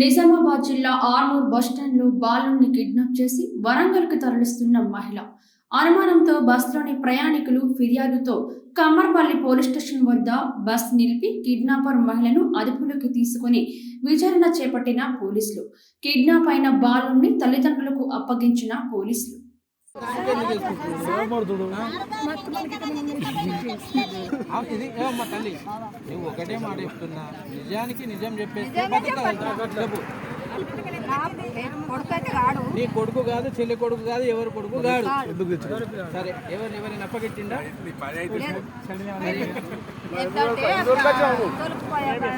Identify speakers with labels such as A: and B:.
A: నిజామాబాద్ జిల్లా ఆర్మూర్ బస్టాండ్లో బాలుని కిడ్నాప్ చేసి వరంగల్కు తరలిస్తున్న మహిళ. అనుమానంతో బస్సులోని ప్రయాణికులు ఫిర్యాదుతో కమ్మర్పల్లి పోలీస్ స్టేషన్ వద్ద బస్ నిలిపి కిడ్నాపర్ మహిళను అదుపులోకి తీసుకుని విచారణ చేపట్టిన పోలీసులు. కిడ్నాప్ అయిన బాలుని తల్లిదండ్రులకు అప్పగించిన పోలీసులు.
B: ఇది ఏమమ్మా తల్లి నువ్వు ఒకటే మాట చెప్తున్నా నిజానికి నిజం చెప్పేస్తే నీ కొడుకు కాదు చెల్లి కొడుకు కాదు ఎవరు కొడుకు కాదు. సరే ఎవరు ఎవరిని
C: తొలుకుపోయాడు